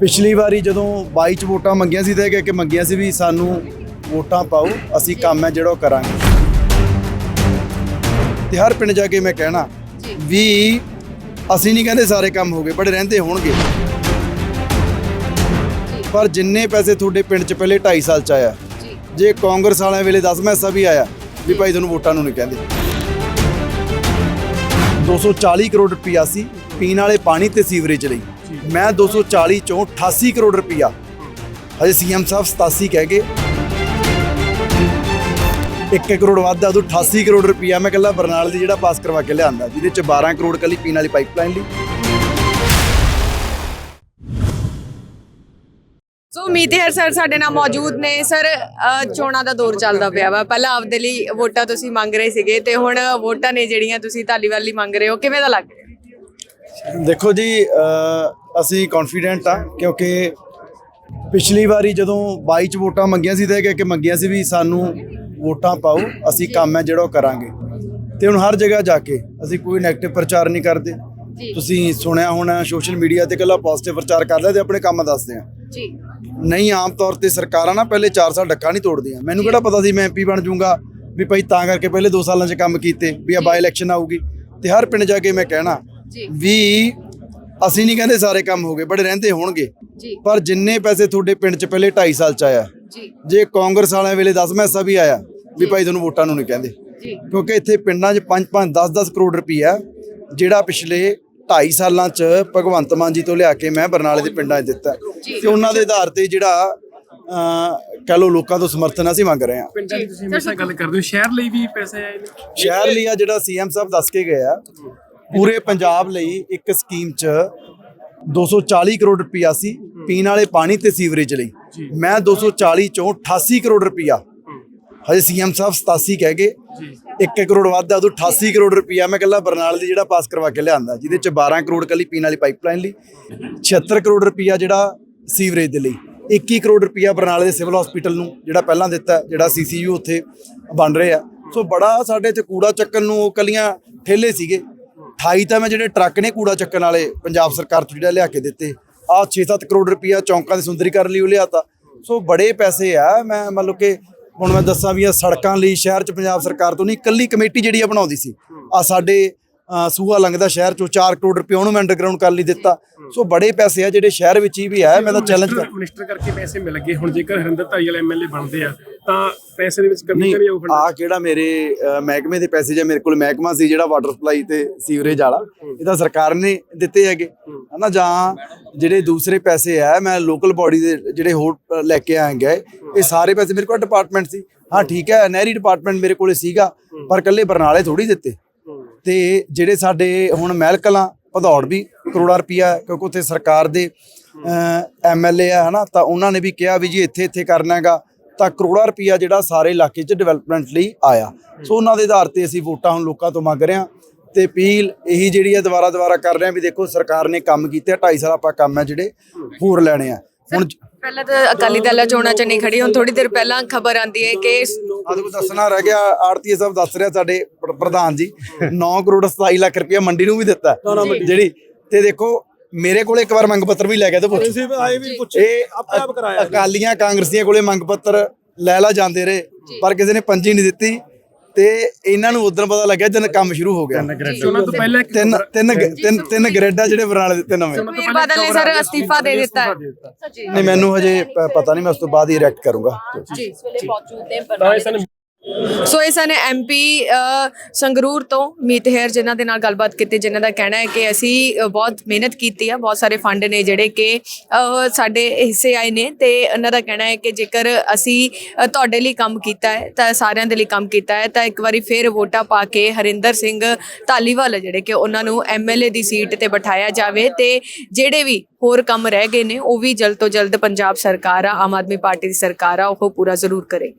ਪਿਛਲੀ ਵਾਰੀ ਜਦੋਂ 22 ਚ ਵੋਟਾਂ ਮੰਗੀਆਂ ਸੀ ਤੇ ਕਿ ਮੰਗੀਆਂ ਸੀ ਵੀ ਸਾਨੂੰ ਵੋਟਾਂ ਪਾਓ ਅਸੀਂ ਕੰਮ ਹੈ ਜਿਹੜਾ ਉਹ ਕਰਾਂਗੇ। ਤੇ ਹਰ ਪਿੰਡ ਜਾ ਕੇ ਮੈਂ ਕਹਿਣਾ ਵੀ ਅਸੀਂ ਨਹੀਂ ਕਹਿੰਦੇ ਸਾਰੇ ਕੰਮ ਹੋ ਗਏ ਬੜੇ ਰਹਿੰਦੇ ਹੋਣਗੇ। ਪਰ ਜਿੰਨੇ ਪੈਸੇ ਤੁਹਾਡੇ ਪਿੰਡ ਚ ਪਹਿਲੇ 2.5 ਸਾਲ ਚ ਆਇਆ ਜੇ। ਕਾਂਗਰਸ ਵਾਲਿਆਂ ਵੇਲੇ 10 ਮੈਸਾ ਵੀ ਆਇਆ ਵੀ ਭਾਈ ਤੁਹਾਨੂੰ ਵੋਟਾਂ ਨੂੰ ਨਹੀਂ ਕਹਿੰਦੇ। 240 ਕਰੋੜ ਰੁਪਈਆ ਸੀ ਪੀਣ ਵਾਲੇ ਪਾਣੀ ਤੇ ਸੀਵਰੇਜ ਲਈ। ਮੈਂ 240 ਚੋਂ 88 ਕਰੋੜ ਰੁਪਈਆ। ਹਜੇ ਸੀਐਮ ਸਾਹਿਬ 87 ਕਹਿ ਗਏ 1 ਕਰੋੜ ਵਾਧਾ ਉਦੋਂ 88 ਕਰੋੜ ਰੁਪਈਆ ਮੈਂ ਕੱਲਾ ਬਰਨਾਲ ਦੀ ਜਿਹੜਾ ਪਾਸ ਕਰਵਾ ਕੇ ਲਿਆਂਦਾ, ਜਿਹਦੇ ਚ 12 ਕਰੋੜ ਕੱਲੀ ਪੀਣ ਵਾਲੀ ਪਾਈਪਲਾਈਨ ਲਈ। ਸੋ ਮੀਤੇਹਰ ਸਰ, ਸਾਡੇ ਨਾਲ ਮੌਜੂਦ ਨੇ। ਸਰ ਚੋਣਾਂ ਦਾ ਦੌਰ ਚੱਲਦਾ ਪਿਆ ਵਾ। ਪਹਿਲਾਂ ਆਪਦੇ ਲਈ ਵੋਟਾਂ ਤੁਸੀਂ ਮੰਗ ਰਹੇ ਸੀਗੇ ਤੇ ਹੁਣ ਵੋਟਾਂ ਨੇ ਜਿਹੜੀਆਂ ਤੁਸੀਂ ਧਾਲੀਵਾਲ ਲਈ ਮੰਗ ਰਹੇ ਹੋ, ਕਿਵੇਂ ਦਾ ਲੱਗ ਰਿਹਾ? ਦੇਖੋ ਜੀ ਅਸੀਂ ਕੌਨਫੀਡੈਂਟ ਆ ਕਿਉਂਕਿ ਪਿਛਲੀ ਵਾਰੀ ਜਦੋਂ 22 ਚ ਵੋਟਾਂ ਮੰਗੀਆਂ ਸੀ ਤੇ ਕਿ ਮੰਗੀਆਂ ਸੀ ਵੀ ਸਾਨੂੰ ਵੋਟਾਂ ਪਾਓ ਅਸੀਂ ਕੰਮ ਹੈ ਜਿਹੜਾ ਉਹ ਕਰਾਂਗੇ। ਤੇ ਹੁਣ ਹਰ ਜਗ੍ਹਾ ਜਾ ਕੇ ਅਸੀਂ ਕੋਈ ਨੈਗੇਟਿਵ ਪ੍ਰਚਾਰ ਨਹੀਂ ਕਰਦੇ। ਤੁਸੀਂ ਸੁਣਿਆ ਹੋਣਾ ਸੋਸ਼ਲ ਮੀਡੀਆ ਤੇ ਕੱਲਾ ਪੋਜ਼ਿਟਿਵ ਪ੍ਰਚਾਰ ਕਰਦੇ ਤੇ ਆਪਣੇ ਕੰਮ ਦੱਸਦੇ ਆ ਜੀ। ਨਹੀਂ ਆਮ ਤੌਰ ਤੇ ਸਰਕਾਰਾਂ ਨਾ ਪਹਿਲੇ 4 ਸਾਲ ਡੱਕਾ ਨਹੀਂ ਤੋੜਦੀਆਂ। ਮੈਨੂੰ ਕਿਹੜਾ ਪਤਾ ਸੀ ਮੈਂ ਐਮਪੀ ਬਣ ਜਾਊਂਗਾ ਵੀ ਭਾਈ ਤਾਂ ਕਰਕੇ ਪਹਿਲੇ 2 ਸਾਲਾਂ 'ਚ ਕੰਮ ਕੀਤੇ ਵੀ ਆ ਬਾਈ ਇਲੈਕਸ਼ਨ ਆਊਗੀ। ਤੇ ਹਰ ਪਿੰਡ ਜਾ ਕੇ ਮੈਂ ਕਹਿਣਾ ਵੀ ਅਸੀਂ ਨਹੀਂ ਕਹਿੰਦੇ ਸਾਰੇ ਕੰਮ ਹੋ ਗਏ ਬੜੇ ਰਹਿੰਦੇ ਹੋਣਗੇ। ਜੀ। ਪਰ ਜਿੰਨੇ ਪੈਸੇ ਤੁਹਾਡੇ ਪਿੰਡ 'ਚ ਪਹਿਲੇ 2.5 ਸਾਲ 'ਚ ਆਇਆ ਜੀ। ਜੇ ਕਾਂਗਰਸ ਵਾਲਿਆਂ ਵੇਲੇ 10 ਮੈਸਾ ਵੀ ਆਇਆ ਵੀ ਭਾਈ ਤੁਹਾਨੂੰ ਵੋਟਾਂ ਨੂੰ ਨਹੀਂ ਕਹਿੰਦੇ। ਜੀ। ਕਿਉਂਕਿ ਇੱਥੇ ਪਿੰਡਾਂ 'ਚ 5-5 10-10 ਕਰੋੜ ਰੁਪਈਆ ਜਿਹੜਾ ਪਿਛਲੇ 2.5 ਸਾਲਾਂ 'ਚ ਭਗਵੰਤ ਮਾਨ ਜੀ ਤੋਂ ਲਿਆ ਕੇ ਮੈਂ ਬਰਨਾਲੇ ਦੇ ਪਿੰਡਾਂ 'ਚ ਦਿੱਤਾ ਤੇ ਉਹਨਾਂ ਦੇ ਆਧਾਰ ਤੇ ਜਿਹੜਾ ਅਹ, ਕਹਿ ਲਓ ਲੋਕਾਂ ਤੋਂ ਸਮਰਥਨ ਅਸੀਂ ਮੰਗ ਰਹੇ ਹਾਂ। ਪਿੰਡਾਂ ਦੀ ਤੁਸੀਂ ਹਮੇਸ਼ਾ ਗੱਲ ਕਰਦੇ ਹੋ ਸ਼ਹਿਰ ਲਈ ਵੀ ਪੈਸੇ ਆਏ ਨੇ? ਸ਼ਹਿਰ ਲਈ ਆ ਜਿਹੜਾ ਸੀਐਮ ਸਾਹਿਬ ਦੱਸ ਕੇ ਗਏ ਆ ਪੂਰੇ ਪੰਜਾਬ ਲਈ ਇੱਕ ਸਕੀਮ 'ਚ 240 ਕਰੋੜ ਰੁਪਈਆ ਸੀ ਪੀਣ ਵਾਲੇ ਪਾਣੀ ਤੇ ਸੀਵਰੇਜ ਲਈ। ਮੈਂ 240 ਚੋਂ 88 ਕਰੋੜ ਰੁਪਈਆ। ਹਜੇ ਸੀਐਮ ਸਾਹਿਬ 87 ਕਹਿ ਗਏ। 1 ਕਰੋੜ ਵਾਧਾ ਉਦੋਂ 88 ਕਰੋੜ ਰੁਪਈਆ ਮੈਂ ਕੱਲਾ ਬਰਨਾਲ ਦੀ ਜਿਹੜਾ ਪਾਸ ਕਰਵਾ ਕੇ ਲਿਆਂਦਾ ਜਿਹਦੇ ਚ 12 ਕਰੋੜ ਕੱਲੀ ਪੀਣ ਵਾਲੀ ਪਾਈਪਲਾਈਨ ਲਈ। 76 ਕਰੋੜ ਰੁਪਈਆ ਜਿਹੜਾ ਸੀਵਰੇਜ ਦੇ ਲਈ। 21 ਕਰੋੜ ਰੁਪਈਆ ਬਰਨਾਲੇ ਦੇ ਸਿਵਲ ਹਸਪੀਟਲ ਨੂੰ ਜਿਹੜਾ ਪਹਿਲਾਂ ਦਿੱਤਾ ਜਿਹੜਾ ਸੀਸੀਯੂ ਉੱਥੇ ਬਣ ਰਿਹਾ। ਸੋ ਬੜਾ ਸਾਡੇ ਇੱਥੇ ਕੂੜਾ ਚੱਕਣ ਨੂੰ ਉਹ ਕੱਲੀਆਂ ਠੇਲੇ ਸੀਗੇ। 28 ਤਾਂ ਮੈਂ ਜਿਹੜੇ ਟਰੱਕ ਨੇ ਕੂੜਾ ਚੱਕਣ ਵਾਲੇ ਪੰਜਾਬ ਸਰਕਾਰ ਤੋਂ ਜਿਹੜਾ ਲਿਆ ਕੇ ਦਿੱਤੇ ਆ 6-7 ਕਰੋੜ ਰੁਪਈਆ ਚੌਂਕਾਂ ਦੇ ਸੁੰਦਰੀਕਰਨ ਲਈ ਉਹ ਲਿਆਤਾ। ਸੋ ਬੜੇ ਪੈਸੇ ਆ ਮੈਂ ਮਤਲਬ ਕਿ ਹੁਣ ਮੈਂ ਦੱਸਾਂ ਵੀ ਇਹ ਸੜਕਾਂ ਲਈ ਸ਼ਹਿਰ ਚ ਪੰਜਾਬ ਸਰਕਾਰ ਤੋਂ ਨਹੀਂ ਇਕੱਲੀ ਕਮੇਟੀ ਜਿਹੜੀ ਆ ਬਣਾਉਂਦੀ ਸੀ। ਆ ਸਾਡੇ ਅ, ਸੂਆ ਲੰਘਦਾ ਸ਼ਹਿਰ ਚੋਂ 4 ਕਰੋੜ ਰੁਪਏ ਉਹਨੂੰ ਅੰਡਰਗਰਾਉਂਡ ਕਰਨ ਲਈ ਦਿੱਤਾ। ਸੋ ਬੜੇ ਪੈਸੇ ਆ ਜਿਹੜੇ ਸ਼ਹਿਰ ਵਿੱਚ ਹੀ ਵੀ ਹੈ ਮੈਂ ਤਾਂ ਚੈਲੰਜ ਕਰ ਮਿਨਿਸਟਰ ਕਰਕੇ ਪੈਸੇ ਮਿਲ ਗਏ। ਹੁਣ ਜੇਕਰ ਹਰਿੰਦਰ ਧਾਰੀਵਾਲ ਐਮਐਲਏ ਬਣਦੇ ਆ ਤਾਂ ਪੈਸੇ ਦੇ ਵਿੱਚ ਕਮੀ ਆਊ ਫੰਡ ਆ ਕਿਹੜਾ ਮੇਰੇ ਮਹਿਕਮੇ ਦੇ ਪੈਸੇ ਜਾਂ ਮੇਰੇ ਕੋਲ ਮਹਿਕਮਾ ਸੀ ਜਿਹੜਾ ਵਾਟਰ ਸਪਲਾਈ ਤੇ ਸੀਵਰੇਜ ਵਾਲਾ ਇਹ ਤਾਂ ਸਰਕਾਰ ਨੇ ਦਿੱਤੇ ਹੈਗੇ। ਹਨਾ ਜਾਂ ਜਿਹੜੇ ਦੂਸਰੇ ਪੈਸੇ ਆ ਮੈਂ ਲੋਕਲ ਬਾਡੀ ਦੇ ਜਿਹੜੇ ਹੋਰ ਲੈ ਕੇ ਆਏਗਾ ਇਹ ਸਾਰੇ ਪੈਸੇ ਮੇਰੇ ਕੋਲ ਡਿਪਾਰਟਮੈਂਟ ਸੀ। ਹਾਂ ਠੀਕ ਹੈ ਨਹਿਰੀ ਡਿਪਾਰਟਮੈਂਟ ਮੇਰੇ ਕੋਲੇ ਸੀਗਾ ਪਰ ਕੱਲੇ ਬਰਨਾਲੇ ਥੋੜੀ ਦਿੱਤੇ। ਤੇ ਜਿਹੜੇ ਸਾਡੇ ਹੁਣ ਮਹਿਲ ਕਲਾਂ ਭਦੌੜ ਵੀ ਕਰੋੜਾ ਰੁਪਈਆ ਹੈ, ਕਿਉਂਕਿ ਉੱਥੇ ਸਰਕਾਰ ਦੇ ਐਮਐਲਏ ਆ ਹਨਾ ਤਾਂ ਉਹਨਾਂ ਨੇ ਵੀ ਕਿਹਾ ਵੀ ਜੀ ਇੱਥੇ ਇੱਥੇ ਕਰਨਾ ਹੈਗਾ। ਤਾਂ ਕਰੋੜਾ ਰੁਪਈਆ ਜਿਹੜਾ ਸਾਰੇ ਇਲਾਕੇ 'ਚ ਡਿਵੈਲਪਮੈਂਟ ਲਈ ਆਇਆ। ਸੋ ਉਹਨਾਂ ਦੇ ਆਧਾਰ ਤੇ ਅਸੀਂ ਵੋਟਾਂ ਹੁਣ ਲੋਕਾਂ ਤੋਂ ਮੰਗ ਰਹੇ ਹਾਂ ਤੇ ਅਪੀਲ ਇਹੀ ਜਿਹੜੀ ਹੈ ਦੁਬਾਰਾ ਦੁਬਾਰਾ ਕਰ ਰਹੇ ਹਾਂ ਵੀ ਦੇਖੋ ਸਰਕਾਰ ਨੇ ਕੰਮ ਕੀਤੇ 2.5 ਸਾਲ ਆਪਾਂ ਕੰਮ ਹੈ ਜਿਹੜੇ ਹੋਰ ਲੈਣੇ ਆ। ਹੁਣ ਪਹਿਲਾਂ ਤਾਂ ਅਕਾਲੀ ਦਲ ਚੋਣਾਂ ਚ ਨਹੀਂ ਖੜੀ ਹੁਣ ਥੋੜੀ ਦੇਰ ਪਹਿਲਾਂ ਖਬਰ ਆਂਦੀ ਹੈ ਕਿ ਕੋ ਦੱਸਣਾ ਰਹਿ ਗਿਆ ਆੜਤੀਏ ਸਾਹਿਬ ਦੱਸ ਰਿਹਾ ਸਾਡੇ ਪ੍ਰ- ਪ੍ਰਧਾਨ ਜੀ 9 ਕਰੋੜ 27 ਲੱਖ ਰੁਪਇਆ ਮੰਡੀ ਨੂੰ ਵੀ ਦਿੱਤਾ। ਜਿਹੜੀ ਤੇ ਦੇਖੋ ਮੇਰੇ ਕੋਲੇ ਇੱਕ ਵਾਰ ਮੰਗ ਪੱਤਰ ਵੀ ਲੈ ਗਿਆ ਤੇ ਪੁੱਛ। ਆਏ ਵੀ ਪੁੱਛ ਇਹ ਆਪੇ ਆਪ ਕਰਾਇਆ ਅਕਾਲੀਆਂ ਕਾਂਗਰਸੀਆਂ ਕੋਲੇ ਮੰਗ ਪੱਤਰ ਲੈ ਲਾ ਜਾਂਦੇ ਰਹੇ ਪਰ ਕਿਸੇ ਨੇ ਪੰਜੀ ਨਹੀਂ ਦਿੱਤੀ ਤੇ ਇਹਨਾਂ ਨੂੰ ਉਦੋਂ ਪਤਾ ਲੱਗਿਆ ਜਦ ਕੰਮ ਸ਼ੁਰੂ ਹੋ ਗਿਆ। ਚੋਣਾਂ ਤੋਂ ਪਹਿਲਾਂ ਇੱਕ ਤਿੰਨ ਤਿੰਨ ਤਿੰਨ ਤਿੰਨ ਗ੍ਰੇਡਾਂ ਜਿਹੜੇ ਬਰਨਾਲੇ ਦਿੱਤੇ ਨਵੇਂ। ਵੀਰ ਬਾਦਲ ਨੇ ਸਰ ਅਸਤੀਫਾ ਦੇ ਦਿੱਤਾ ਹੈ? ਨਹੀਂ ਮੈਨੂੰ ਹਜੇ ਪਤਾ ਨਹੀਂ ਮੈਂ ਉਸ ਤੋਂ ਬਾਅਦ ਹੀ ਰਿਐਕਟ ਕਰੂੰਗਾ। ਜੀ ਤਾਂ ਇਹ ਸਾਨੂੰ ਸੋ ਇਹ ਸਨ ਐਮਪੀ ਸੰਗਰੂਰ ਤੋਂ ਮੀਤਹੇਰ ਜਿਨ੍ਹਾਂ ਦੇ ਨਾਲ ਗੱਲਬਾਤ ਕੀਤੀ, ਜਿਨ੍ਹਾਂ ਦਾ ਕਹਿਣਾ ਹੈ ਕਿ ਅਸੀਂ ਬਹੁਤ ਮਿਹਨਤ ਕੀਤੀ ਆ, ਬਹੁਤ ਸਾਰੇ ਫੰਡ ਨੇ ਜਿਹੜੇ ਕਿ ਸਾਡੇ ਹਿੱਸੇ ਆਏ ਨੇ ਤੇ ਉਹਨਾਂ ਦਾ ਕਹਿਣਾ ਹੈ ਕਿ ਜੇਕਰ ਅਸੀਂ ਤੁਹਾਡੇ ਲਈ ਕੰਮ ਕੀਤਾ ਹੈ, ਤਾਂ ਸਾਰਿਆਂ ਦੇ ਲਈ ਕੰਮ ਕੀਤਾ ਹੈ, ਤਾਂ ਇੱਕ ਵਾਰੀ ਫੇਰ ਵੋਟਾਂ ਪਾ ਕੇ ਹਰਿੰਦਰ ਸਿੰਘ ਧਾਲੀਵਾਲ, ਜਿਹੜੇ ਕਿ ਉਹਨਾਂ ਨੂੰ ਐਮਐਲਏ ਦੀ ਸੀਟ ਤੇ ਬਿਠਾਇਆ ਜਾਵੇ ਤੇ ਜਿਹੜੇ ਵੀ ਹੋਰ ਕੰਮ ਰਹਿ ਗਏ ਨੇ, ਉਹ ਵੀ ਜਲਦ ਤੋਂ ਜਲਦ ਪੰਜਾਬ ਸਰਕਾਰ ਆ, ਆਮ ਆਦਮੀ ਪਾਰਟੀ ਦੀ ਸਰਕਾਰ ਆ, ਉਹ ਪੂਰਾ ਜ਼ਰੂਰ ਕਰੇਗੀ